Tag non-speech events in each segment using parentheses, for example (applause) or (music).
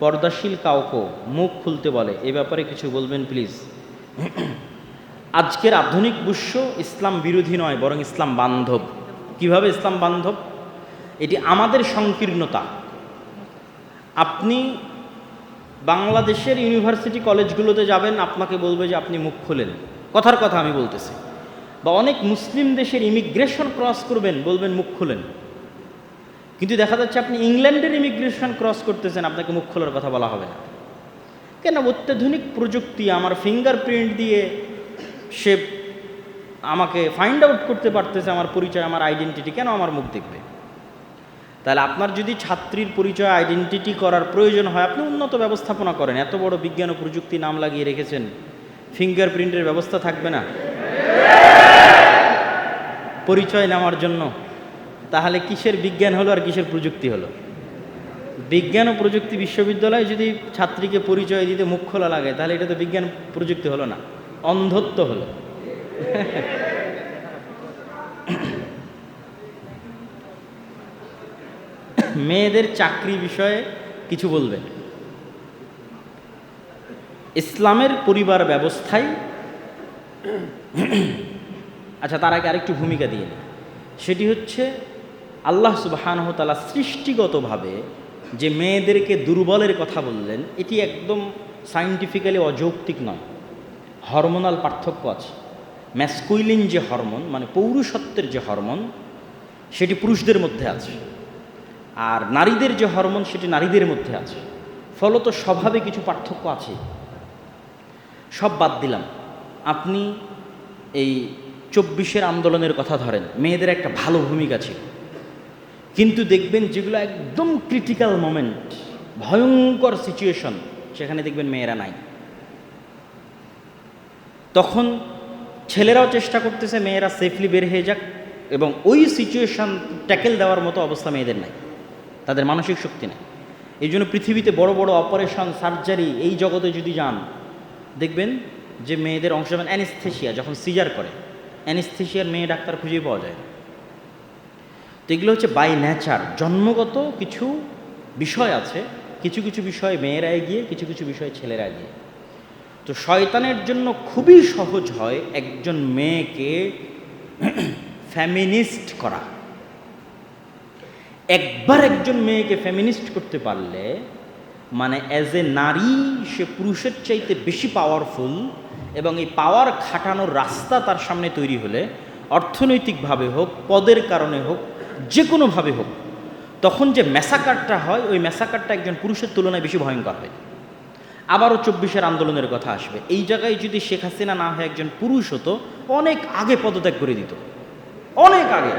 পর্দাশীল কাউকে মুখ খুলতে বলে, এ ব্যাপারে কিছু বলবেন প্লিজ আজকের আধুনিক বিশ্ব ইসলাম বিরোধী নয়, বরং ইসলাম বান্ধব। কীভাবে ইসলাম বান্ধব? এটি আমাদের সংকীর্ণতা। আপনি বাংলাদেশের ইউনিভার্সিটি কলেজগুলোতে যাবেন, আপনাকে বলবে যে আপনি মুখ খোলেন। কথার কথা আমি বলতেছি। বা অনেক মুসলিম দেশের ইমিগ্রেশন ক্রস করবেন, বলবেন মুখ খোলেন। কিন্তু দেখা যাচ্ছে আপনি ইংল্যান্ডের ইমিগ্রেশন ক্রস করতেছেন, আপনাকে মুখ খোলার কথা বলা হবে না। কেন? অত্যাধুনিক প্রযুক্তি আমার ফিঙ্গারপ্রিন্ট দিয়ে সে আমাকে ফাইন্ড আউট করতে পারতেছে, আমার পরিচয়, আমার আইডেন্টিটি কেন আমার মুখ দেখবে? তাহলে আপনার যদি ছাত্রীর পরিচয় আইডেন্টিটি করার প্রয়োজন হয়, আপনি উন্নত ব্যবস্থাপনা করেন। এত বড় বিজ্ঞান ও প্রযুক্তি নাম লাগিয়ে রেখেছেন ফিঙ্গারপ্রিন্টের ব্যবস্থা থাকবে না? পরিচয় নেওয়ার জন্য। তাহলে কিসের বিজ্ঞান হলো আর কিসের প্রযুক্তি হলো? বিজ্ঞান ও প্রযুক্তি বিশ্ববিদ্যালয়ে যদি ছাত্রীকে পরিচয় দিতে মুখ খোলা লাগে, তাহলে এটা তো বিজ্ঞান প্রযুক্তি হলো না, অন্ধত্ব হলো। মেয়েদের চাকরি বিষয়ে কিছু বলবেন? ইসলামের পরিবার ব্যবস্থায় আচ্ছা তার আগে আরেকটু ভূমিকা দিয়ে সেটি হচ্ছে আল্লাহ সুবাহানহতালা সৃষ্টিগতভাবে যে মেয়েদেরকে দুর্বলের কথা বললেন, এটি একদম সাইন্টিফিক্যালি অযৌক্তিক নয়। হরমোনাল পার্থক্য আছে। ম্যাসকুইলিন যে হরমোন মানে পৌরুষত্বের যে হরমোন, সেটি পুরুষদের মধ্যে আছে। আর নারীদের যে হরমোন, সেটি নারীদের মধ্যে আছে। ফলত স্বভাবে কিছু পার্থক্য আছে। সব বাদ দিলাম। আপনি এই চব্বিশের আন্দোলনের কথা ধরেন, মেয়েদের একটা ভালো ভূমিকা ছিল। কিন্তু দেখবেন যেগুলো একদম ক্রিটিক্যাল মোমেন্ট ভয়ঙ্কর সিচুয়েশন সেখানে দেখবেন মেয়েরা নাই। তখন ছেলেরাও চেষ্টা করতেছে মেয়েরা সেফলি বের হয়ে যাক এবং ওই সিচুয়েশন ট্যাকেল দেওয়ার মতো অবস্থা মেয়েদের নাই। তাদের মানসিক শক্তি নেই। এই জন্য পৃথিবীতে বড় বড় অপারেশন সার্জারি এই জগতে যদি যান, দেখবেন যে মেয়েদের অংশ অ্যানিস্থেশিয়া যখন সিজার করে অ্যানিস্থেশিয়ার মেয়ে ডাক্তার খুঁজেই পাওয়া যায় তো এগুলো হচ্ছে বাই নেচার জন্মগত কিছু বিষয় আছে, কিছু কিছু বিষয়ে মেয়েরা এগিয়ে, কিছু কিছু বিষয়ে ছেলেরা এগিয়ে। তো শয়তানের জন্য খুবই সহজ হয় একজন মেয়েকে ফ্যামিনিস্ট করা। একবার একজন মেয়েকে ফ্যামিনিস্ট করতে পারলে মানে অ্যাজ এ নারী, সে পুরুষের চাইতে বেশি পাওয়ারফুল এবং এই পাওয়ার খাটানোর রাস্তা তার সামনে তৈরি হলে, অর্থনৈতিকভাবে হোক, পদের কারণে হোক যে কোনোভাবে হোক, তখন যে ম্যাসাকারটা হয়, ওই ম্যাসাকারটা একজন পুরুষের তুলনায় বেশি ভয়ঙ্কর হয়। আবারও চব্বিশের আন্দোলনের কথা আসবে। এই জায়গায় যদি শেখ হাসিনা না হয়, একজন পুরুষ হতো, অনেক আগে পদত্যাগ করে দিত। অনেক আগে।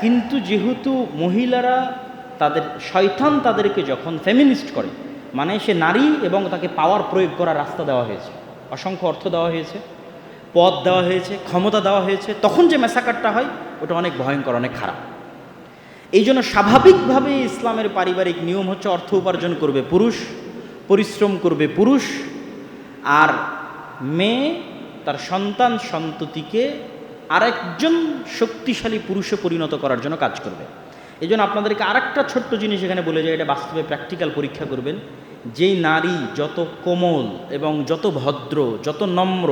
কিন্তু যেহেতু মহিলারা তাদের, শয়তান তাদেরকে যখন ফেমিনিস্ট করে মানে সে নারী এবং তাকে পাওয়ার প্রয়োগ করার রাস্তা দেওয়া হয়েছে। অসংখ্য অর্থ দেওয়া হয়েছে, পদ দেওয়া হয়েছে, ক্ষমতা দেওয়া হয়েছে, তখন যে মেসাকারটা হয় ওটা অনেক ভয়ঙ্কর, অনেক খারাপ। এই জন্য স্বাভাবিকভাবে ইসলামের পারিবারিক নিয়ম হচ্ছে অর্থ উপার্জন করবে পুরুষ, পরিশ্রম করবে পুরুষ, আর মেয়ে তার সন্তান সন্ততিকে আরেকজন শক্তিশালী পুরুষে পরিণত করার জন্য কাজ করবে। এই জন্য আপনাদেরকে আরেকটা ছোট্ট জিনিস এখানে বলে যায়, এটা বাস্তবে প্র্যাকটিক্যাল পরীক্ষা করবেন। যেই নারী যত কোমল এবং যত ভদ্র, যত নম্র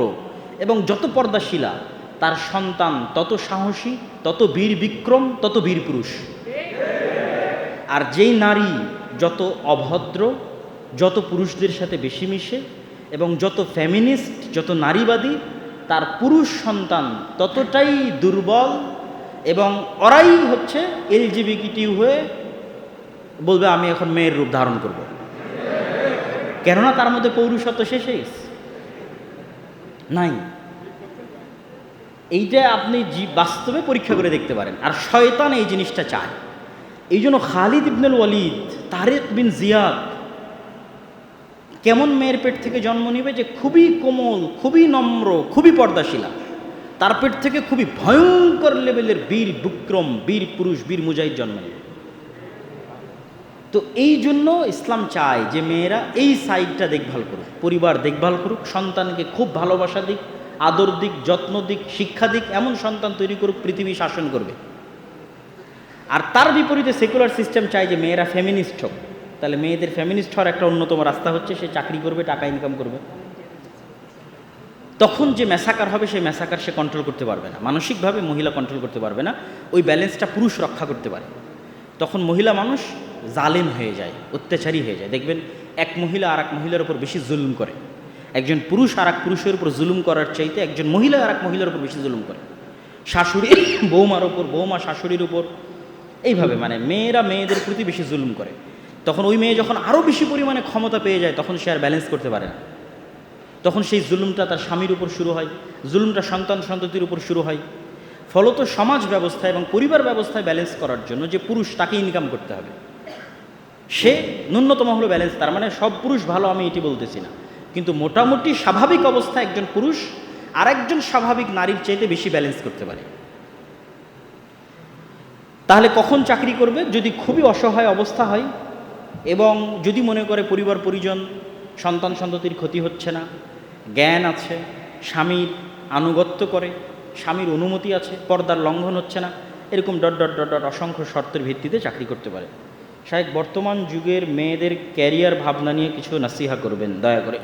এবং যত পর্দাশীলা তার সন্তান তত সাহসী, তত বীর বিক্রম, তত বীর পুরুষ। আর যেই নারী যত অভদ্র, যত পুরুষদের সাথে বেশি মিশে এবং যত ফ্যামিনিস্ট যত নারীবাদী, তার পুরুষ সন্তান ততটাই দুর্বল এবং ওরাই হচ্ছে এলজিবিকিটি হয়ে বলবে, আমি এখন মেয়ের রূপ ধারণ করব। কেননা তার মধ্যে পৌরুষত্ব শেষে নাই। এইটা আপনি বাস্তবে পরীক্ষা করে দেখতে পারেন। আর শয়তান এই জিনিসটা চায়। এই জন্য খালিদ ইবনুল ওয়ালিদ, তারেক বিন জিয়াদ, কেমন মেয়ের পেট থেকে জন্ম নিবে যে খুবই কোমল, খুবই নম্র, খুবই পর্দাশীলা। তার পেট থেকে খুবই ভয়ঙ্কর লেভেলের বীর বিক্রম, বীর পুরুষ, বীর মুজাহিদ জন্ম নেবে। তো এই জন্য ইসলাম চায় যে মেয়েরা এই সাইডটা দেখভাল করুক, পরিবার দেখভাল করুক, সন্তানকে খুব ভালোবাসা দিক আদর দিক, যত্ন দিক, শিক্ষা দিক, এমন সন্তান তৈরি করুক, পৃথিবী শাসন করবে। আর তার বিপরীতে সেকুলার সিস্টেম চায় যে মেয়েরা ফেমিনিস্ট হোক। তাহলে মেয়েদের ফ্যামিনিস্ট হওয়ার একটা অন্যতম রাস্তা হচ্ছে, সে চাকরি করবে, টাকা ইনকাম করবে। তখন যে ম্যাসাকার হবে, সেই ম্যাসাকার সে কন্ট্রোল করতে পারবে না। মানসিকভাবে মহিলা কন্ট্রোল করতে পারবে না। ওই ব্যালেন্সটা পুরুষ রক্ষা করতে পারে। তখন মহিলা মানুষ জালেম হয়ে যায়, অত্যাচারী হয়ে যায়। দেখবেন এক মহিলা আর এক মহিলার উপর বেশি জুলুম করে। একজন পুরুষ আর এক পুরুষের উপর জুলুম করার চাইতে একজন মহিলা আর এক মহিলার উপর বেশি জুলুম করে। শাশুড়ি, বৌমার উপর, বৌমা শাশুড়ির উপর, এইভাবে মানে মেয়েরা মেয়েদের প্রতি বেশি জুলুম করে। তখন ওই মেয়ে যখন আরও বেশি পরিমাণে ক্ষমতা পেয়ে যায়, তখন সে আর ব্যালেন্স করতে পারে না। তখন সেই জুলুমটা তার স্বামীর উপর শুরু হয়, জুলুমটা সন্তান সন্ততির উপর শুরু হয়। ফলত সমাজ ব্যবস্থা এবং পরিবার ব্যবস্থায় ব্যালেন্স করার জন্য যে পুরুষ তাকে ইনকাম করতে হবে। সে ন্যূনতম হলো ব্যালেন্স তার মানে সব পুরুষ ভালো আমি এটি বলতেছি না। কিন্তু মোটামুটি স্বাভাবিক অবস্থায় একজন পুরুষ আরেকজন স্বাভাবিক নারীর চাইতে বেশি ব্যালেন্স করতে পারে। তাহলে কখন চাকরি করবে? যদি খুবই অসহায় অবস্থা হয় এবং যদি মনে করে পরিবার, পরিজন, সন্তান, সন্ততির ক্ষতি হচ্ছে না, জ্ঞান আছে, স্বামীর আনুগত্য করে, স্বামীর অনুমতি আছে, পর্দার লঙ্ঘন হচ্ছে না, এরকম ডট ডট ডট ডট অসংখ্য শর্তের ভিত্তিতে চাকরি করতে পারে। শাহেক বর্তমান যুগের মেয়েদের ক্যারিয়ার ভাবনা নিয়ে কিছু নাসিহা করবেন, দয়া করে।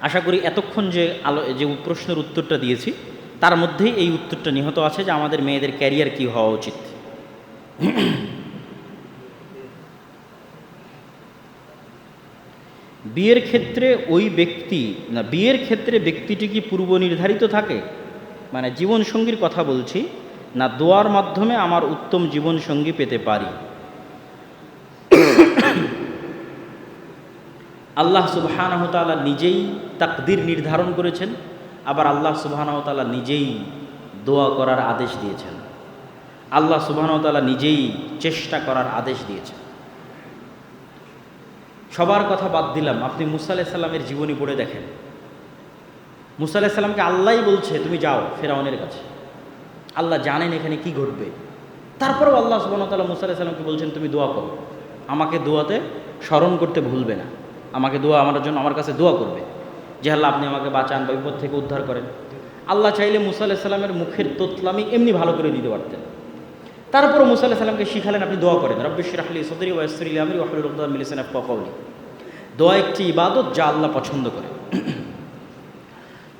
আশা করি এতক্ষণ যে আলো, যে প্রশ্নের উত্তরটা দিয়েছি, তার মধ্যেই এই উত্তরটা নিহত আছে যে আমাদের মেয়েদের ক্যারিয়ার কি হওয়া উচিত। বিয়ের ক্ষেত্রে ওই ব্যক্তি, না, বিয়ের ক্ষেত্রে ব্যক্তিটি কি পূর্ব নির্ধারিত থাকে? মানে জীবনসঙ্গীর কথা বলছি, না দোয়ার মাধ্যমে আমার উত্তম জীবনসঙ্গী পেতে পারি? আল্লাহ সুবাহানহতালা নিজেই তাকদির নির্ধারণ করেছেন, আবার আল্লাহ সুবাহানহতালা নিজেই দোয়া করার আদেশ দিয়েছেন। আল্লাহ সুবাহানহতালা নিজেই চেষ্টা করার আদেশ দিয়েছেন। সবার কথা বাদ দিলাম, আপনি মুসা আলাইসাল্লামের জীবনী পড়ে দেখেন। মুসা আলাইসাল্লামকে আল্লাহই বলছে, তুমি যাও ফেরাউনের কাছে। আল্লাহ জানেন এখানে কি ঘটবে। তারপরেও আল্লাহ সুবাহতাল্লাহ মুসা আলাইসাল্লামকে বলছেন, তুমি দোয়া করো। আমাকে দোয়াতে স্মরণ করতে ভুলবে না। আমাকে দোয়া আমার জন্য আমার কাছে দোয়া করবে। যে আল্লাহ আপনি আমাকে বাঁচান বা বিপদ থেকে উদ্ধার করেন। আল্লাহ চাইলে মুসা আলাইসাল্লামের মুখের তোতলামি এমনি ভালো করে দিতে পারতেন। তারপরও মুসা আলাহিসাল্লামকে শিখালেন, আপনি দোয়া করেন। রব্বিশ রাহলি সদরি ওয়াসরি আমরি ওয়াহলুল উকদাম মিলিসান আফকাউলি দোয়া একটি ইবাদত যা আল্লাহ পছন্দ করে।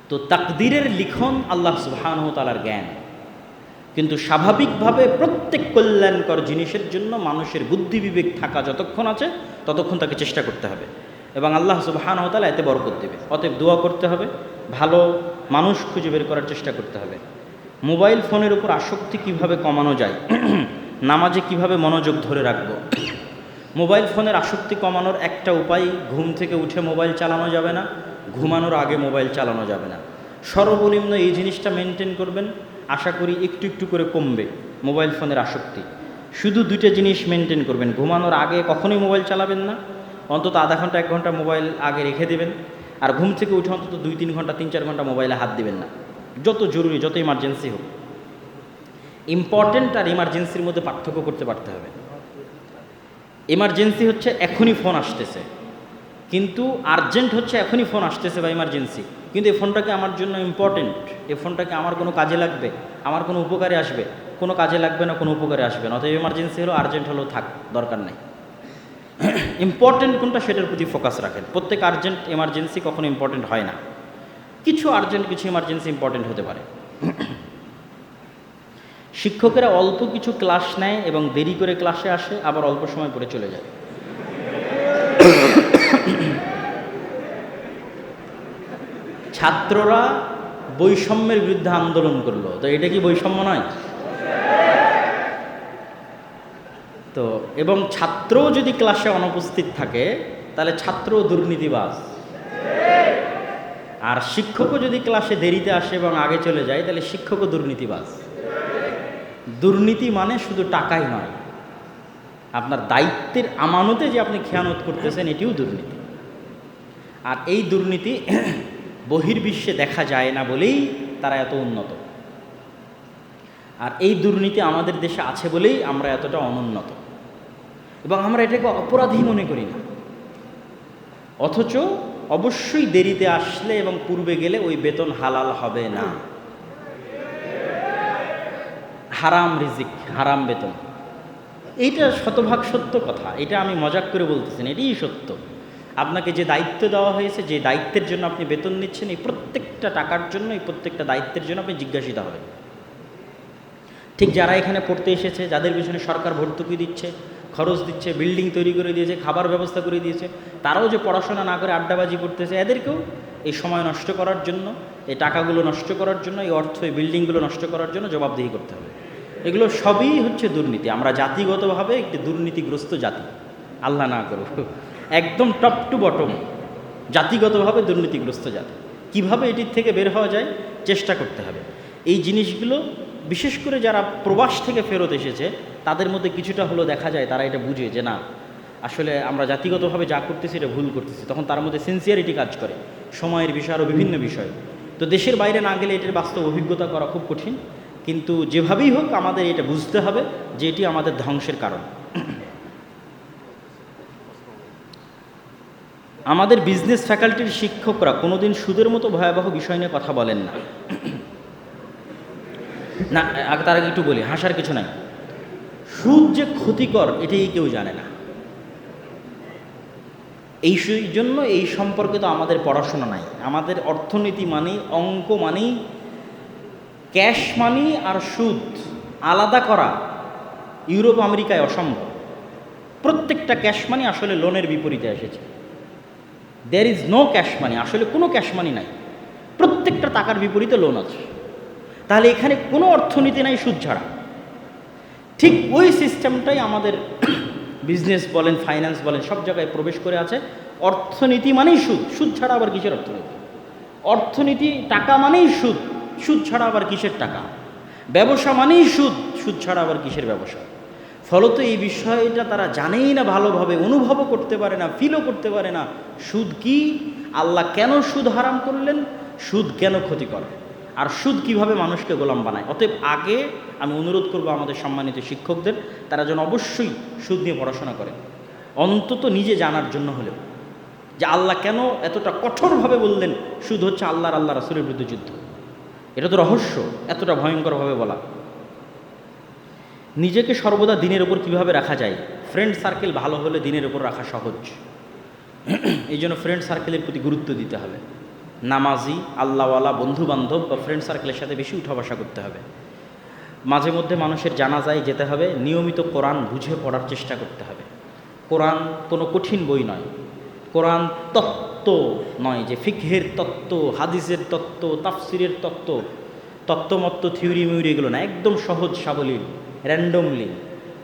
তো তাকদিরের লিখন আল্লাহ সুবহানহ তালার জ্ঞান। কিন্তু স্বাভাবিকভাবে প্রত্যেক কল্যাণকর জিনিসের জন্য মানুষের বুদ্ধি বিবেক থাকা যতক্ষণ আছে, ততক্ষণ তাকে চেষ্টা করতে হবে। এবং আল্লাহ সুবহানহ তালা এতে বরকত দেবে। অতএব দোয়া করতে হবে, ভালো মানুষ খুঁজে বের করার চেষ্টা করতে হবে। মোবাইল ফোনের উপর আসক্তি কীভাবে কমানো যায়, (clears throat) নামাজে কীভাবে মনোযোগ ধরে রাখব, মোবাইল ফোনের আসক্তি কমানোর একটা উপায়, ঘুম থেকে উঠে মোবাইল চালানো যাবে না, ঘুমানোর আগে মোবাইল চালানো যাবে না। সর্বনিম্ন এই জিনিসটা মেনটেন করবেন, আশা করি একটু একটু করে কমবে মোবাইল ফোনের আসক্তি। শুধু দুইটা জিনিস মেনটেন করবেন, ঘুমানোর আগে কখনোই মোবাইল চালাবেন না অন্তত আধা ঘণ্টা, এক ঘণ্টা মোবাইল আগে রেখে দেবেন। আর ঘুম থেকে উঠে অন্তত দুই, তিন ঘণ্টা, তিন, চার ঘণ্টা মোবাইলে হাত দিবেন না। যত জরুরি, যত ইমার্জেন্সি হোক। ইম্পর্টেন্ট আর ইমার্জেন্সির মধ্যে পার্থক্য করতে পারতে হবে। এমার্জেন্সি হচ্ছে এখনই ফোন আসতেছে। কিন্তু আর্জেন্ট হচ্ছে এখনই ফোন আসতেছে বা ইমার্জেন্সি কিন্তু এই ফোনটাকে আমার জন্য ইম্পর্টেন্ট এই ফোনটাকে আমার কোনো কাজে লাগবে, আমার কোনো উপকারে আসবে। কোনো কাজে লাগবে না, কোনো উপকারে আসবে না। অতএব ইমার্জেন্সি হলো আর্জেন্ট হলেও থাক, দরকার নেই। (clears throat) ইম্পর্টেন্ট কোনটা সেটার প্রতি ফোকাস রাখেন। প্রত্যেক আর্জেন্ট এমার্জেন্সি কখনো ইম্পর্টেন্ট হয় না। কিছু আর্জেন্ট কিছু এমার্জেন্সি ইম্পর্টেন্ট হতে পারে। (clears throat) শিক্ষকেরা অল্প কিছু ক্লাস নেয় এবং দেরি করে ক্লাসে আসে, আবার অল্প সময় পরে চলে যায়। (clears throat) ছাত্ররা বৈষম্যের বিরুদ্ধে আন্দোলন করল। তো এটা কি বৈষম্য নয়? তো, এবং ছাত্রও যদি ক্লাসে অনুপস্থিত থাকে, তাহলে ছাত্র দুর্নীতিবাজ। আর শিক্ষকও যদি ক্লাসে দেরিতে আসে এবং আগে চলে যায়, তাহলে শিক্ষকও দুর্নীতিবাজ। দুর্নীতি মানে শুধু টাকাই নয়। আপনার দায়িত্বের আমানতে যে আপনি খেয়ানত করতেছেন, এটিও দুর্নীতি। আর এই দুর্নীতি (clears throat) বহির্বিশ্বে দেখা যায় না বলেই তারা এত উন্নত। আর এই দুর্নীতি আমাদের দেশে আছে বলেই আমরা এতটা অনুন্নত। এবং আমরা এটাকে অপরাধী মনে করি না। অথচ অবশ্যই দেরিতে আসলে এবং পূর্বে গেলে ওই বেতন হালাল হবে না। হারাম রিজিক, হারাম বেতন। এইটা শতভাগ সত্য কথা। এটা আমি মজাক করে বলতেছি না, এটাই সত্য। আপনাকে যে দায়িত্ব দেওয়া হয়েছে, যে দায়িত্বের জন্য আপনি বেতন নিচ্ছেন, এই প্রত্যেকটা টাকার জন্য, এই প্রত্যেকটা দায়িত্বের জন্য আপনি জিজ্ঞাসিত হবেন। ঠিক যারা এখানে পড়তে এসেছে, যাদের পিছনে সরকার ভর্তুকি দিচ্ছে, খরচ দিচ্ছে বিল্ডিং তৈরি করে দিয়েছে, খাবার ব্যবস্থা করে দিয়েছে, তারাও যে পড়াশোনা না করে আড্ডাবাজি করতেছে, এদেরকেও এই সময় নষ্ট করার জন্য, এই টাকাগুলো নষ্ট করার জন্য, এই অর্থ, এই বিল্ডিংগুলো নষ্ট করার জন্য জবাবদিহি করতে হবে। এগুলো সবই হচ্ছে দুর্নীতি। আমরা জাতিগতভাবে একটি দুর্নীতিগ্রস্ত জাতি। আল্লাহ না করুক। একদম টপ টু বটম জাতিগতভাবে দুর্নীতিগ্রস্ত জাতি। কীভাবে এটির থেকে বের হওয়া যায়, চেষ্টা করতে হবে। এই জিনিসগুলো বিশেষ করে যারা প্রবাস থেকে ফেরত এসেছে তাদের মধ্যে কিছুটা হলো দেখা যায় তারা এটা বুঝে যে না আসলে আমরা জাতিগতভাবে যা করতেছি এটা ভুল করতেছি। তখন তার মধ্যে সিনসিয়ারিটি কাজ করে সময়ের বিষয় আরও বিভিন্ন বিষয়। তো দেশের বাইরে না গেলে এটার বাস্তব অভিজ্ঞতা করা খুব কঠিন। কিন্তু যেভাবেই হোক আমাদের এটা বুঝতে হবে যে এটি আমাদের ধ্বংসের কারণ। আমাদের বিজনেস ফ্যাকাল্টির শিক্ষকরা কোনোদিন সুদের মতো ভয়াবহ বিষয় নিয়ে কথা বলেন না। না, আগে তার আগে একটু বলি, হাসার কিছু নাই। সুদ যে ক্ষতিকর, এটাই কেউ জানে না। এই জন্য এই সম্পর্কে তো আমাদের পড়াশোনা নাই। আমাদের অর্থনীতি মানেই, অঙ্ক মানেই, ক্যাশ মানি আর সুদ আলাদা করা ইউরোপ আমেরিকায় অসম্ভব। প্রত্যেকটা ক্যাশ মানি আসলে লোনের বিপরীতে এসেছে। There is no cash money আসলে কোনো ক্যাশ মানি নাই। প্রত্যেকটা টাকার বিপরীতে লোন আছে। তাহলে এখানে কোনো অর্থনীতি নাই সুদ ছাড়া। ঠিক ওই সিস্টেমটাই আমাদের (coughs) বিজনেস বলেন ফাইন্যান্স বলেন, সব জায়গায় প্রবেশ করে আছে। অর্থনীতি মানেই সুদ সুদ ছাড়া আবার কিসের অর্থনীতি? অর্থনীতি টাকা মানেই সুদ সুদ ছাড়া আবার কিসের টাকা? ব্যবসা মানেই সুদ সুদ ছাড়া আবার কিসের ব্যবসা? ফলত এই বিষয়টা তারা জানেই না, ভালোভাবে অনুভবও করতে পারে না ফিলও করতে পারে না। সুদ কি? আল্লাহ কেন সুদ হারাম করলেন? সুদ কেন ক্ষতি করে আর সুদ কীভাবে মানুষকে গোলাম বানায়? অতএব আগে আমি অনুরোধ করব আমাদের সম্মানিত শিক্ষকদের, তারা যেন অবশ্যই সুদ নিয়ে পড়াশোনা করেন অন্তত নিজে জানার জন্য হলেও। যে আল্লাহ কেন এতটা কঠোরভাবে বললেন, সুদ হচ্ছে আল্লাহর আল্লাহ রাসুলের বিরুদ্ধে যুদ্ধ। এটা তো রহস্য, এতটা ভয়ঙ্করভাবে বলা। নিজেকে সর্বদা দিনের ওপর কীভাবে রাখা যায়? ফ্রেন্ড সার্কেল ভালো হলে দিনের ওপর রাখা সহজ। (clears throat) এই জন্য ফ্রেন্ড সার্কেলের প্রতি গুরুত্ব দিতে হবে। নামাজি, আল্লাহওয়ালা বন্ধু বান্ধব বা ফ্রেন্ড সার্কেলের সাথে বেশি উঠা বসা করতে হবে। মাঝে মধ্যে মানুষের জানাজায় যেতে হবে, নিয়মিত কোরআন বুঝে পড়ার চেষ্টা করতে হবে। কোরআন কোনো কঠিন বই নয়। কোরআন তত্ত্ব নয় যে ফিকহের তত্ত্ব, হাদিসের তত্ত্ব, তাফসিরের তত্ত্ব, তত্ত্বমত্ত থিওরি মিউরি এগুলো না, একদম সহজ, সাবলীল র্যান্ডমলি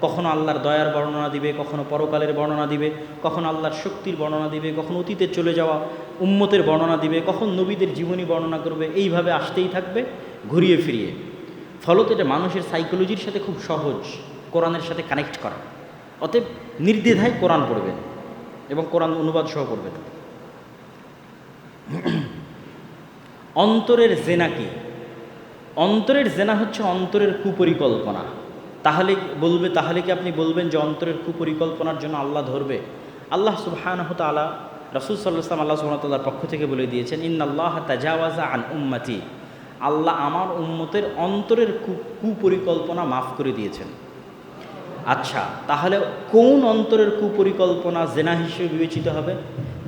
কখনো আল্লাহর দয়ার বর্ণনা দিবে, কখনো পরকালের বর্ণনা দিবে, কখনো আল্লাহর শক্তির বর্ণনা দিবে, কখনো অতীতে চলে যাওয়া উম্মতের বর্ণনা দিবে, কখন নবীদের জীবনী বর্ণনা করবে, এইভাবে আসতেই থাকবে, ঘুরিয়ে ফিরিয়ে। ফলত এটা মানুষের সাইকোলজির সাথে খুব সহজ, কোরআনের সাথে কানেক্ট করা। অতএব নির্দ্বিধায় কোরআন পড়বেন এবং কোরআন অনুবাদ সহ পড়বেন। অন্তরের জেনা কি? অন্তরের জেনা হচ্ছে অন্তরের কুপরিকল্পনা। তাহলে বলবে, তাহলে কি আপনি বলবেন যে অন্তরের কুপরিকল্পনার জন্য আল্লাহ ধরবে? আল্লাহ সুবহানাহু তাআলা রাসূল আলাইহি আল্লাহ সুবহানাহু তাআলার পক্ষ থেকে বলে দিয়েছেন ইন ইন্নাল্লাহ তাজাওয়াজা আন উম্মতি। আল্লাহ আমার উম্মতের অন্তরের কুপরিকল্পনা মাফ করে দিয়েছেন। আচ্ছা তাহলে কোন অন্তরের কুপরিকল্পনা জেনা হিসেবে বিবেচিত হবে?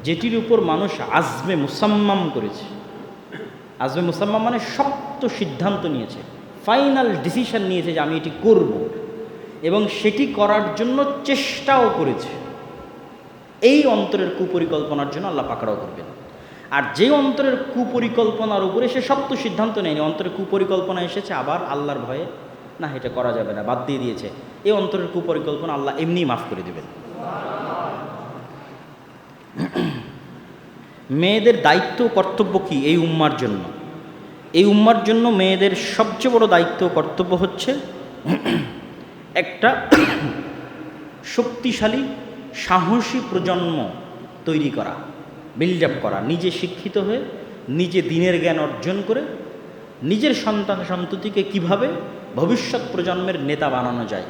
যেটির উপর মানুষ আজমে মুসাম্মাম করেছে। আজমে মুসাম্মাম মানে শক্ত সিদ্ধান্ত নিয়েছে। ফাইনাল ডিসিশন নিয়েছে যে আমি এটি করব। এবং সেটি করার জন্য চেষ্টাও করেছে। এই অন্তরের কুপরিকল্পনার জন্য আল্লাহ পাকড়াও করবেন। আর যে অন্তরের কুপরিকল্পনার উপরে সে শক্ত সিদ্ধান্ত নেয়নি, অন্তরের কুপরিকল্পনা এসেছে, আবার আল্লাহর ভয়ে, না, এটা করা যাবে না, বাদ দিয়ে দিয়েছে। এই অন্তরের কুপরিকল্পনা আল্লাহ এমনি মাফ করে দেবেন। (clears throat) মেয়েদের দায়িত্ব কর্তব্য কি এই উম্মার জন্য? এই উম্মার জন্য মেয়েদের সবচেয়ে বড় দায়িত্ব কর্তব্য হচ্ছে (clears throat) একটা শক্তিশালী, সাহসী প্রজন্ম তৈরি করা বিল্ড আপ করা, নিজে শিক্ষিত হয়ে নিজে দিনের জ্ঞান অর্জন করে নিজের সন্তান সন্ততিকে কীভাবে ভবিষ্যৎ প্রজন্মের নেতা বানানো যায়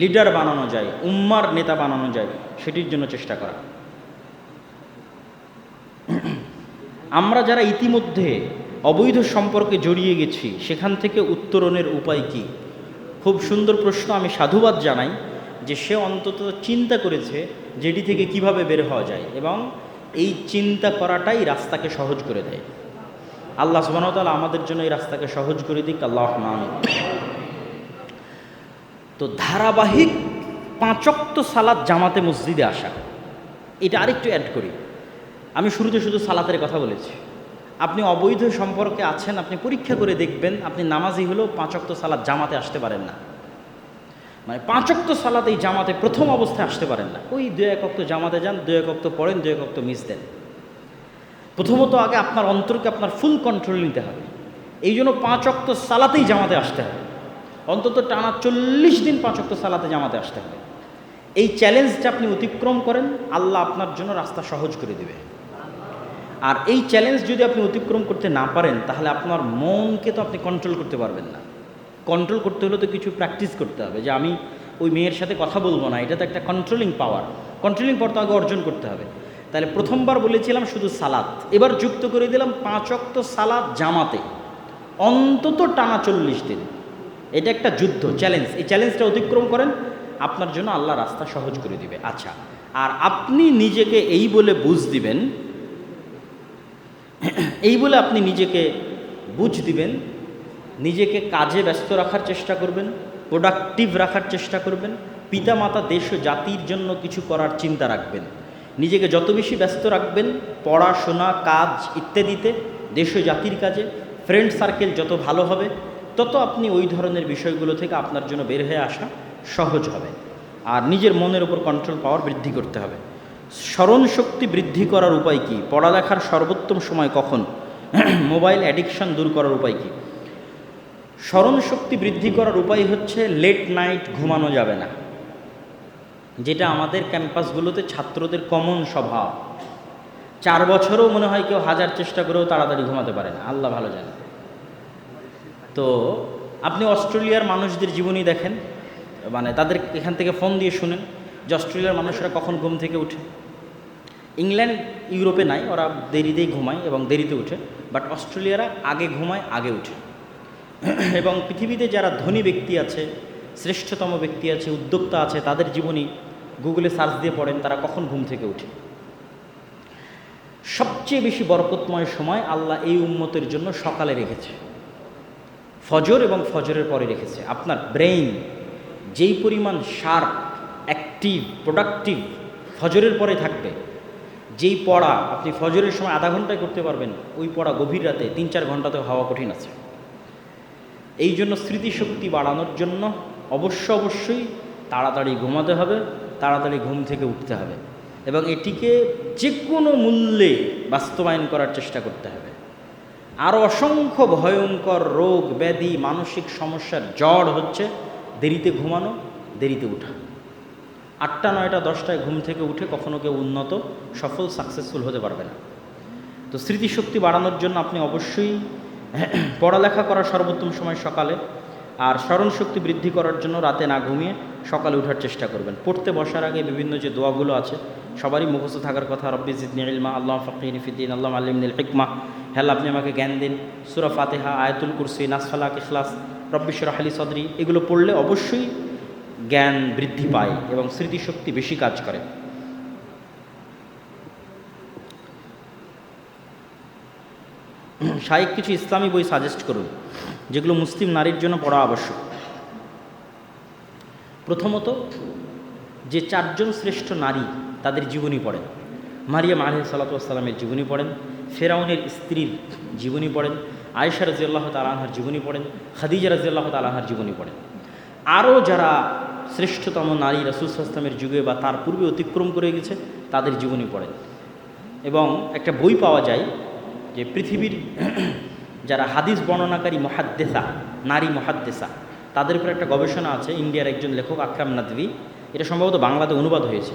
লিডার বানানো যায়, উম্মার নেতা বানানো যায়, সেটির জন্য চেষ্টা করা। আমরা যারা ইতিমধ্যে অবৈধ সম্পর্কে জড়িয়ে গেছি, সেখান থেকে উত্তরণের উপায় কি? খুব সুন্দর প্রশ্ন আমি সাধুবাদ জানাই যে সে অন্তত চিন্তা করেছে যেটি থেকে কীভাবে বের হওয়া যায় এবং এই চিন্তা করাটাই রাস্তাকে সহজ করে দেয়। আল্লাহ সুবাহতাল আমাদের জন্য এই রাস্তাকে সহজ করে দিক। আল্লাহ মামিন তো ধারাবাহিক পাঁচক্ত সালাদ জামাতে মসজিদে আসা। এটা আরেকটু অ্যাড করি। আমি শুরুতে শুধু সালাতের কথা বলেছি। আপনি অবৈধ সম্পর্কে আছেন, আপনি পরীক্ষা করে দেখবেন, আপনি নামাজি হলেও পাঁচক্ত সালাদ জামাতে আসতে পারেন না। মানে পাঁচক্ত সালাত এই জামাতে প্রথম অবস্থায় আসতে পারেন না। ওই দু এক অক্ত জামাতে যান দু এক অক্ত পড়েন দু এক অক্ত মিস দেন। প্রথমত আগে আপনার অন্তরকে আপনার ফুল কন্ট্রোল নিতে হবে। এই জন্য পাঁচ অক্ত সালাতেই জামাতে আসতে হবে। অন্তত টানা চল্লিশ দিন পাঁচ অক্ত সালাতে জামাতে আসতে হবে। এই চ্যালেঞ্জটা আপনি অতিক্রম করেন, আল্লাহ আপনার জন্য রাস্তা সহজ করে দেবে। আর এই চ্যালেঞ্জ যদি আপনি অতিক্রম করতে না পারেন, তাহলে আপনার মনকে তো আপনি কন্ট্রোল করতে পারবেন না। কন্ট্রোল করতে হলে তো কিছু প্র্যাকটিস করতে হবে। যে আমি ওই মেয়ের সাথে কথা বলব না, এটা তো একটা কন্ট্রোলিং পাওয়ার কন্ট্রোলিং পাওয়ার তো আগে অর্জন করতে হবে। তাহলে প্রথমবার বলেছিলাম শুধু সালাদ এবার যুক্ত করে দিলাম পাঁচ অক্ত সালাদ জামাতে। অন্তত টানা চল্লিশ দিন। এটা একটা যুদ্ধ চ্যালেঞ্জ এই চ্যালেঞ্জটা অতিক্রম করেন, আপনার জন্য আল্লাহ রাস্তা সহজ করে দিবে। আচ্ছা আর আপনি নিজেকে এই বলে বুঝ দিবেন (clears throat) এই বলে আপনি নিজেকে বুঝ দিবেন, নিজেকে কাজে ব্যস্ত রাখার চেষ্টা করবেন প্রোডাক্টিভ রাখার চেষ্টা করবেন, পিতামাতা, দেশ ও জাতির জন্য কিছু করার চিন্তা রাখবেন। নিজেকে যত বেশি ব্যস্ত রাখবেন পড়াশোনা কাজ ইত্যাদিতে, দেশ ও জাতির কাজে ফ্রেন্ড সার্কেল যত ভালো হবে, তত আপনি ওই ধরনের বিষয়গুলো থেকে আপনার জন্য বের হয়ে আসা সহজ হবে। আর নিজের মনের উপর কন্ট্রোল পাওয়ার বৃদ্ধি করতে হবে। স্মরণ শক্তি বৃদ্ধি করার উপায় কী? পড়ালেখার সর্বোত্তম সময় কখন? (clears throat) মোবাইল অ্যাডিকশন দূর করার উপায় কী? স্মরণ শক্তি বৃদ্ধি করার উপায় হচ্ছে লেট নাইট ঘুমানো যাবে না। যেটা আমাদের ক্যাম্পাসগুলোতে ছাত্রদের কমন স্বভাব। চার বছরও মনে হয় কেউ হাজার চেষ্টা করেও তাড়াতাড়ি ঘুমাতে পারে না। আল্লাহ ভালো জানে। তো আপনি অস্ট্রেলিয়ার মানুষদের জীবনী দেখেন মানে তাদের এখান থেকে ফোন দিয়ে শুনেন যে অস্ট্রেলিয়ার মানুষরা কখন ঘুম থেকে উঠে। ইংল্যান্ড, ইউরোপে নাই, ওরা দেরিতেই ঘুমায় এবং দেরিতে উঠে বাট অস্ট্রেলিয়ারা আগে ঘুমায়, আগে উঠে। (clears throat) এবং পৃথিবীতে যারা ধনী ব্যক্তি আছে, শ্রেষ্ঠতম ব্যক্তি আছে, উদ্যোক্তা আছে, তাদের জীবনী গুগলে সার্চ দিয়ে পড়েন, তারা কখন ঘুম থেকে উঠে। সবচেয়ে বেশি বরকতময় সময় আল্লাহ এই উন্মতের জন্য সকালে রেখেছে। ফজর এবং ফজরের পরে রেখেছে। আপনার ব্রেইন যেই পরিমাণ শার্প, অ্যাক্টিভ, প্রোডাক্টিভ, ফজরের পরে থাকবে যেই পড়া আপনি ফজরের সময় আধা ঘন্টায় করতে পারবেন, ওই পড়া গভীর রাতে তিন চার ঘন্টাতে হওয়া কঠিন আছে। এই জন্য স্মৃতিশক্তি বাড়ানোর জন্য অবশ্য অবশ্যই তাড়াতাড়ি ঘুমাতে হবে, তাড়াতাড়ি ঘুম থেকে উঠতে হবে এবং এটিকে যে কোনো মূল্যে বাস্তবায়ন করার চেষ্টা করতে হবে। আরও অসংখ্য ভয়ঙ্কর রোগ, ব্যাধি, মানসিক সমস্যার জড় হচ্ছে, দেরিতে ঘুমানো, দেরিতে উঠা। আটটা, নয়টা, দশটায় ঘুম থেকে উঠে কখনো কেউ উন্নত, সফল সাকসেসফুল হতে পারবে না। তো স্মৃতিশক্তি বাড়ানোর জন্য আপনি অবশ্যই (clears throat) পড়ালেখা করার সর্বোত্তম সময় সকালে আর স্মরণ শক্তি বৃদ্ধি করার জন্য রাতে না ঘুমিয়ে সকালে ওঠার চেষ্টা করবেন। পড়তে বসার আগে বিভিন্ন যে দোয়াগুলো আছে, সবারই মুখস্থ থাকার কথা, রব্বি জিদনি আল্লাহ ফকির ফিদ্দিন আল্লাহ আলিমনিল হিকমা। হ্যাঁ আপনি আমাকে জ্ঞান দিন। সুরা ফাতেহা, আয়াতুল কুরসি নাসফালাক ইখলাস রব্বিশ্বর আলী সদরি। এগুলো পড়লে অবশ্যই জ্ঞান বৃদ্ধি পায় এবং স্মৃতিশক্তি বেশি কাজ করে। (clears throat) শাইক কিছু ইসলামী বই সাজেস্ট করুন, যেগুলো মুসলিম নারীর জন্য পড়া আবশ্যক। প্রথমত, যে চারজন শ্রেষ্ঠ নারী তাদের জীবনী পড়েন। মারিয়াম আলহ সাল্লাতামের জীবনী পড়েন, ফেরাউনের স্ত্রীর জীবনী পড়েন, আয়েশা রাজিয়াল্লাহ তালাহার জীবনী পড়েন, খাদিজা রাজিয়াল্লাহ তালাহার জীবনী পড়েন। আরও যারা শ্রেষ্ঠতম নারী রাসুলসাল্লামের যুগে বা তার পূর্বে অতিক্রম করে গেছে, তাদের জীবনী পড়েন এবং একটা বই পাওয়া যায় যে পৃথিবীর (clears throat) যারা হাদিস বর্ণনাকারী মহাদ্দেসা, নারী মহাদ্দেসা, তাদের উপর একটা গবেষণা আছে, ইন্ডিয়ার একজন লেখক আকরাম নাদভি। এটা সম্ভবত বাংলাতে অনুবাদ হয়েছে।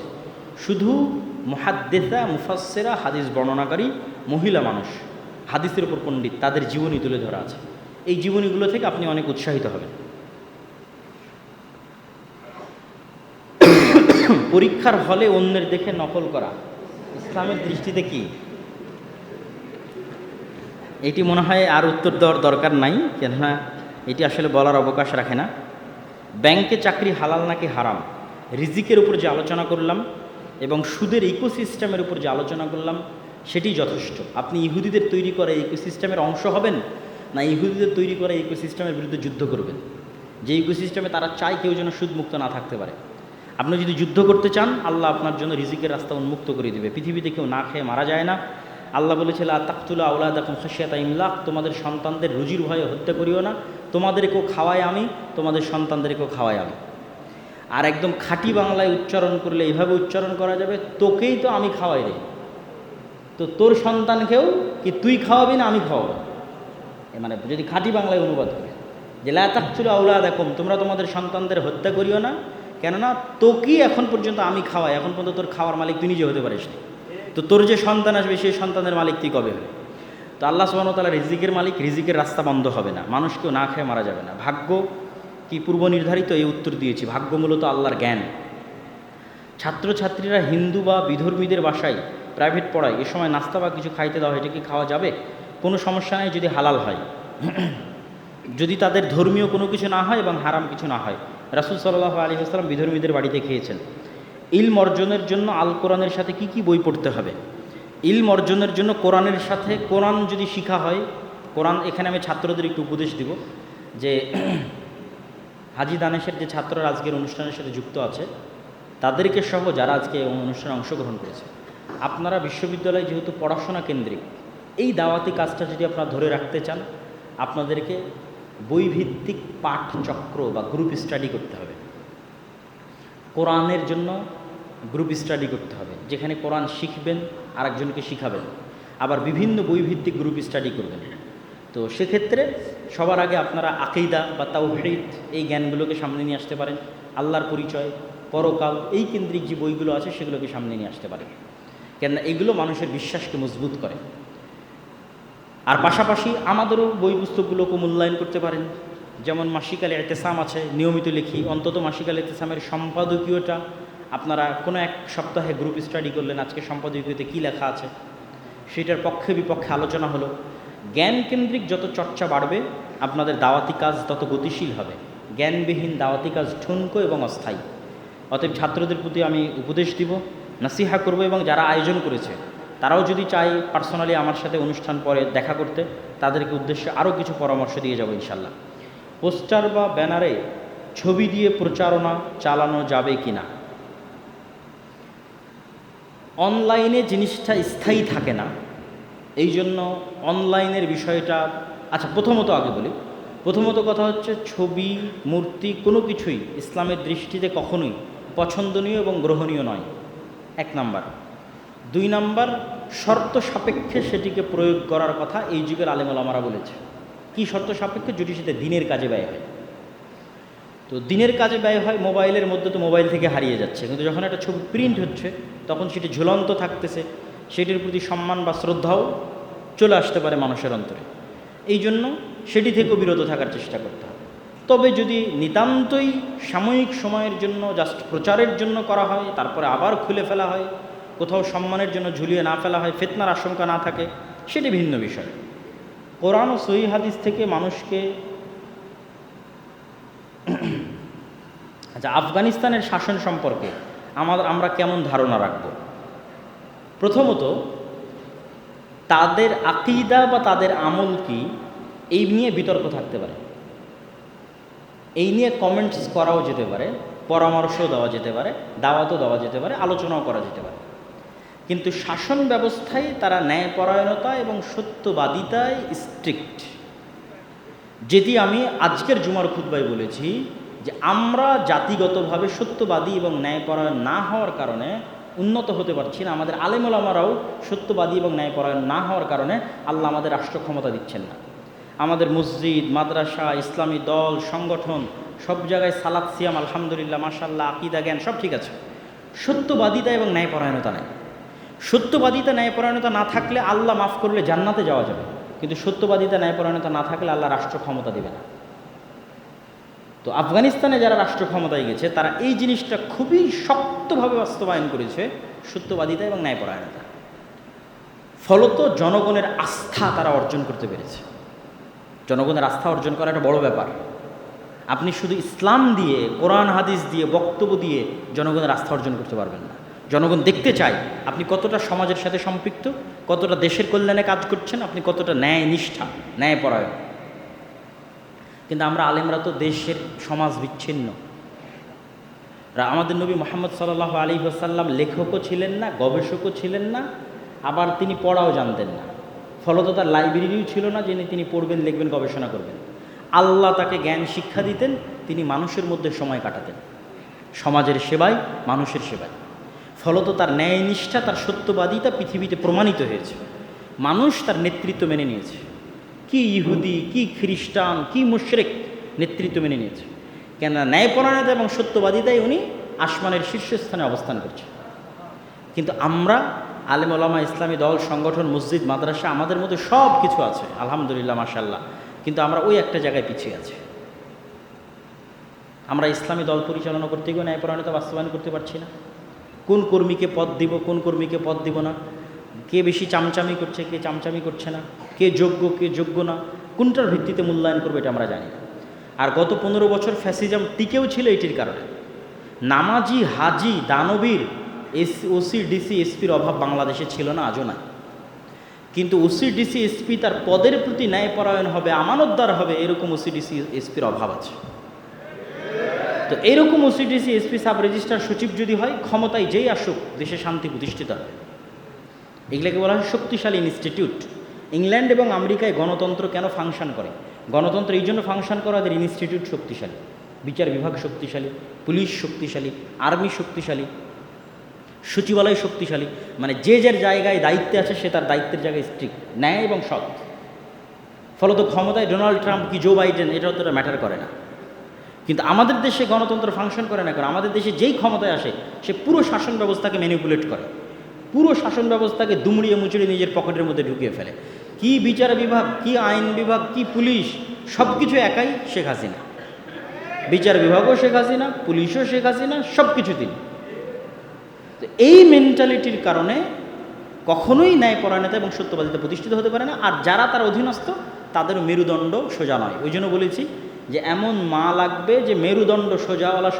শুধু মহাদ্দেসা মুফাসেরা হাদিস বর্ণনাকারী মহিলা মানুষ, হাদিসের উপর পণ্ডিত, তাদের জীবনী তুলে ধরা আছে। এই জীবনীগুলো থেকে আপনি অনেক উৎসাহিত হবেন। পরীক্ষার হলে অন্যের দেখে নকল করা। ইসলামের দৃষ্টিতে কি? এটি মনে হয় আর উত্তর দেওয়ার দরকার নাই, কেননা এটি আসলে বলার অবকাশ রাখে না। ব্যাংকে চাকরি হালাল নাকি হারাম? রিজিকের উপর যে আলোচনা করলাম এবং সুদের ইকোসিস্টেমের উপর যে আলোচনা করলাম, সেটি যথেষ্ট। আপনি ইহুদিদের তৈরি করা ইকোসিস্টেমের অংশ হবেন না ইহুদিদের তৈরি করা ইকোসিস্টেমের বিরুদ্ধে যুদ্ধ করবেন? যে ইকোসিস্টেমে তারা চায় কেউ যেন সুদমুক্ত না থাকতে পারে। আপনি যদি যুদ্ধ করতে চান, আল্লাহ আপনার জন্য রিজিকের রাস্তা উন্মুক্ত করে দিবে। পৃথিবীতে কেউ না খেয়ে মারা যায় না। আল্লাহ বলেছিল তাকতুল্লা আউলাদ এখন খাসিয়াতা ইমলাক। তোমাদের সন্তানদের রুজির ভয়ে হত্যা করিও না। তোমাদেরকেও খাওয়াই আমি, তোমাদের সন্তানদেরকেও খাওয়াই আমি। আর একদম খাঁটি বাংলায় উচ্চারণ করলে এইভাবে উচ্চারণ করা যাবে, তোকেই তো আমি খাওয়াই রে। তো তোর সন্তানকেও কি তুই খাওয়াবি না আমি খাওয়াবো? এ মানে যদি খাঁটি বাংলায় অনুবাদ করে, যে লাতাকচুল আউলা দেখুন তোমরা তোমাদের সন্তানদের হত্যা করিও না। কেননা তোকেই এখন পর্যন্ত আমি খাওয়াই। এখন পর্যন্ত তোর খাওয়ার মালিক তুই নিজে হতে পারিস তো তোর যে সন্তান আসবে, সেই সন্তানের মালিক তুই কবে হবে? তো আল্লাহ সুবাহতালা রিজিকের মালিক, রিজিকের রাস্তা বন্ধ হবে না। মানুষকেও না খেয়ে মারা যাবে না। ভাগ্য কি পূর্ব নির্ধারিত? এই উত্তর দিয়েছি। ভাগ্য মূলত আল্লাহর জ্ঞান। ছাত্রছাত্রীরা হিন্দু বা বিধর্মীদের বাসায় প্রাইভেট পড়ায়। এ সময় নাস্তা বা কিছু খাইতে দেওয়া এটা কি খাওয়া যাবে? কোনো সমস্যা নেই যদি হালাল হয়। (clears throat) যদি তাদের ধর্মীয় কোনো কিছু না হয় এবং হারাম কিছু না হয়। রাসুল সাল্লাহ আলী আসসালাম বিধর্মীদের বাড়িতে খেয়েছেন। ইলম অর্জনের জন্য আল কোরআনের সাথে কি কি বই পড়তে হবে? ইলম অর্জনের জন্য কোরআনের সাথে কোরআন যদি শিখা হয়, কোরআন এখানে আমি ছাত্রদের একটু উপদেশ দিব যে (clears throat) হাজি দানেশের যে ছাত্ররা আজকের অনুষ্ঠানের সাথে যুক্ত আছে, তাদেরকে সহ যারা আজকে অনুষ্ঠানে অংশগ্রহণ করেছে, আপনারা বিশ্ববিদ্যালয়ে যেহেতু পড়াশোনা কেন্দ্রিক, এই দাওয়াতি কাজটা যদি আপনারা ধরে রাখতে চান, আপনাদেরকে বইভিত্তিক পাঠ চক্র বা গ্রুপ স্টাডি করতে হবে। কোরআনের জন্য গ্রুপ স্টাডি করতে হবে, যেখানে কোরআন শিখবেন, আরেকজনকে শিখাবেন। আবার বিভিন্ন বইভিত্তিক গ্রুপ স্টাডি করবেন। তো সেক্ষেত্রে সবার আগে আপনারা আকিদা বা তাওহিদ, এই জ্ঞানগুলোকে সামনে নিয়ে আসতে পারেন। আল্লাহর পরিচয়, পরকাল, এই কেন্দ্রিক যে বইগুলো আছে, সেগুলোকে সামনে নিয়ে আসতে পারেন। কেননা এগুলো মানুষের বিশ্বাসকে মজবুত করে। আর পাশাপাশি আমাদেরও বই পুস্তকগুলোকে মূল্যায়ন করতে পারেন। যেমন মাসিকালে এতেসাম আছে, নিয়মিত লিখি। অন্তত মাসিকালে এতেসামের সম্পাদকীয়টা আপনারা কোনো এক সপ্তাহে গ্রুপ স্টাডি করলেন আজকে সম্পাদকীয়তে কী লেখা আছে, সেটার পক্ষে বিপক্ষে আলোচনা হলো। জ্ঞান কেন্দ্রিক যত চর্চা বাড়বে, আপনাদের দাওয়াতি কাজ তত গতিশীল হবে। জ্ঞানবিহীন দাওয়াতি কাজ ঠুনকো এবং অস্থায়ী। অতএব ছাত্রদের প্রতি আমি উপদেশ দিব, নাসিহা করব এবং যারা আয়োজন করেছে তারাও যদি চাই পার্সোনালি আমার সাথে অনুষ্ঠান পরে দেখা করতে, তাদেরকে উদ্দেশ্যে আরও কিছু পরামর্শ দিয়ে যাব ইনশাল্লাহ। পোস্টার বা ব্যানারে ছবি দিয়ে প্রচারণা চালানো যাবে কি না? অনলাইনে জিনিসটা স্থায়ী থাকে না। এই জন্য অনলাইনের বিষয়টা আচ্ছা প্রথমত আগে বলি। প্রথমত কথা হচ্ছে ছবি, মূর্তি কোনো কিছুই ইসলামের দৃষ্টিতে কখনোই পছন্দনীয় এবং গ্রহণীয় নয়। এক নাম্বার। দুই নাম্বার, শর্ত সাপেক্ষে সেটিকে প্রয়োগ করার কথা এই যুগের আলেমলামারা বলেছে। কি শর্ত সাপেক্ষে? যদি সেটা দিনের কাজে ব্যয় হয়। তো দিনের কাজে ব্যয় হয়, মোবাইলের মধ্যে তো মোবাইল থেকে হারিয়ে যাচ্ছে। কিন্তু যখন একটা ছবি প্রিন্ট হচ্ছে, তখন সেটি ঝুলন্ত থাকতেছে। সেটির প্রতি সম্মান বা শ্রদ্ধাও চলে আসতে পারে মানুষের অন্তরে। এই জন্য সেটি থেকেও বিরত থাকার চেষ্টা করতে হবে। তবে যদি নিতান্তই সাময়িক সময়ের জন্য জাস্ট প্রচারের জন্য করা হয়, তারপরে আবার খুলে ফেলা হয় কোথাও সম্মানের জন্য ঝুলিয়ে না ফেলা হয়, ফেতনার আশঙ্কা না থাকে, সেটি ভিন্ন বিষয়। কোরআন ও সহি হাদিস থেকে মানুষকে আচ্ছা আফগানিস্তানের শাসন সম্পর্কে আমাদের আমরা কেমন ধারণা রাখব? প্রথমত, তাদের আকিদা বা তাদের আমল কি, এই নিয়ে বিতর্ক থাকতে পারে। এই নিয়ে কমেন্টস করাও যেতে পারে, পরামর্শও দেওয়া যেতে পারে, দাওয়াতও দেওয়া যেতে পারে, আলোচনাও করা যেতে পারে। কিন্তু শাসন ব্যবস্থায় তারা ন্যায়পরায়ণতা এবং সত্যবাদিতায় স্ট্রিক্ট যেটি আমি আজকের জুমার খুদ্বাই বলেছি যে আমরা জাতিগতভাবে সত্যবাদী এবং ন্যায়পরায়ণ না হওয়ার কারণে উন্নত হতে পারছি না। আমাদের আলেমলামারাও সত্যবাদী এবং ন্যায়পরায়ণ না হওয়ার কারণে আল্লাহ আমাদের রাষ্ট্র ক্ষমতা দিচ্ছেন না। আমাদের মসজিদ, মাদ্রাসা, ইসলামী দল, সংগঠন, সব জায়গায় সালাদ সিয়াম, আলহামদুলিল্লাহ মাসাল্লাহ আকিদা, জ্ঞান সব ঠিক আছে। সত্যবাদিতা এবং ন্যায়পরায়ণতা নেই। সত্যবাদিতা ন্যায়পরায়ণতা না থাকলে আল্লাহ মাফ করলে জান্নাতে যাওয়া যাবে। কিন্তু সত্যবাদিতা ন্যায়পরায়ণতা না থাকলে আল্লাহ রাষ্ট্র ক্ষমতা দেবে না। তো আফগানিস্তানে যারা রাষ্ট্র ক্ষমতায় গেছে, তারা এই জিনিসটা খুবই শক্তভাবে বাস্তবায়ন করেছে, সত্যবাদিতা এবং ন্যায়পরায়ণতা। ফলত জনগণের আস্থা তারা অর্জন করতে পেরেছে। জনগণের আস্থা অর্জন করা একটা বড় ব্যাপার। আপনি শুধু ইসলাম দিয়ে, কোরআন, হাদিস দিয়ে, বক্তব্য দিয়ে জনগণের আস্থা অর্জন করতে পারবেন না। জনগণ দেখতে চায় আপনি কতটা সমাজের সাথে সম্পৃক্ত, কতটা দেশের কল্যাণে কাজ করছেন, আপনি কতটা ন্যায় নিষ্ঠা, ন্যায় ন্যায়পরায়ণ কিন্তু আমরা আলেমরা তো দেশের সমাজ বিচ্ছিন্ন। আমাদের নবী মোহাম্মদ সাল্লাহ আলী আসাল্লাম লেখকও ছিলেন না, গবেষকও ছিলেন না, আবার তিনি পড়াও জানতেন না। ফলত তার লাইব্রেরিও ছিল না যিনি তিনি পড়বেন, লিখবেন, গবেষণা করবেন। আল্লাহ তাকে জ্ঞান, শিক্ষা দিতেন, তিনি মানুষের মধ্যে সময় কাটাতেন। সমাজের সেবায় মানুষের সেবায় ফলত তার ন্যায় নিষ্ঠা তার সত্যবাদিতা পৃথিবীতে প্রমাণিত হয়েছে। মানুষ তার নেতৃত্ব মেনে নিয়েছে। কি ইহুদি, কি খ্রিস্টান, কি মুশরেক নেতৃত্ব মেনে নিয়েছে। কেননা ন্যায়পরায়ণতা এবং সত্যবাদিতায় উনি আসমানের শীর্ষস্থানে অবস্থান করছে। কিন্তু আমরা, আলেম ওলামা ইসলামী দল, সংগঠন, মসজিদ, মাদ্রাসা, আমাদের মধ্যে সব কিছু আছে, আলহামদুলিল্লাহ মাশাল্লাহ কিন্তু আমরা ওই একটা জায়গায় পিছিয়ে আছি। আমরা ইসলামী দল পরিচালনা করতে গিয়ে ন্যায়পরায়ণতা বাস্তবায়ন করতে পারছি না। কোন কর্মীকে পদ দিব, কোন কর্মীকে পদ দিব না? কে বেশি চামচামি করছে, কে চামচামি করছে না? কে যোগ্য কে যোগ্য না? কোনটার ভিত্তিতে মূল্যায়ন করবে এটা আমরা জানি না। আর গত পনেরো বছর ফ্যাসিজম টিকেও ছিল এটির কারণে। নামাজি, হাজি, দানবীর, এস, ওসি, ডিসি, এসপির অভাব বাংলাদেশে ছিল না, আজও নাই। কিন্তু ওসি, ডিসি, এসপি তার পদের প্রতি ন্যায়পরায়ণ হবে, আমানতদার হবে, এরকম ওসি, ডিসি, এসপির অভাব আছে। তো এরকম ওসিডিসি এসপি সাব রেজিস্ট্রার সচিব যদি হয়, ক্ষমতায় যেই আসুক, দেশে শান্তি প্রতিষ্ঠিত হবে। এগুলোকে বলা হয় শক্তিশালী ইনস্টিটিউট। ইংল্যান্ড এবং আমেরিকায় গণতন্ত্র কেন ফাংশন করে? গণতন্ত্র এই জন্য ফাংশন করে ওদের ইনস্টিটিউট শক্তিশালী, বিচার বিভাগ শক্তিশালী, পুলিশ শক্তিশালী, আর্মি শক্তিশালী, সচিবালয় শক্তিশালী মানে যে যার জায়গায় দায়িত্বে আছে, সে তার দায়িত্বের জায়গায় স্ট্রিক্ট ন্যায় এবং সৎ। ফলত ক্ষমতায় ডোনাল্ড ট্রাম্প কি জো বাইডেন এটা অতটা ম্যাটার করে না। কিন্তু আমাদের দেশে গণতন্ত্র ফাংশন করে না করে আমাদের দেশে যেই ক্ষমতায় আসে, সে পুরো শাসন ব্যবস্থাকে ম্যানিপুলেট করে। পুরো শাসন ব্যবস্থাকে দুমড়িয়ে মুচড়িয়ে নিজের পকেটের মধ্যে ঢুকিয়ে ফেলে। কি বিচার বিভাগ, কি আইন বিভাগ, কি পুলিশ সব কিছু একাই শেখ হাসিনা। বিচার বিভাগও শেখ হাসিনা, পুলিশও শেখ হাসিনা সব কিছু তিনি। তো এই মেন্টালিটির কারণে কখনোই ন্যায়পরায়ণতা এবং সত্যবাদিতা প্রতিষ্ঠিত হতে পারে না। আর যারা তার অধীনস্থ তাদের মেরুদণ্ড সোজা নয়। ওই জন্য বলেছি যে এমন মা লাগবে যে মেরুদণ্ড সোজাওয়ালা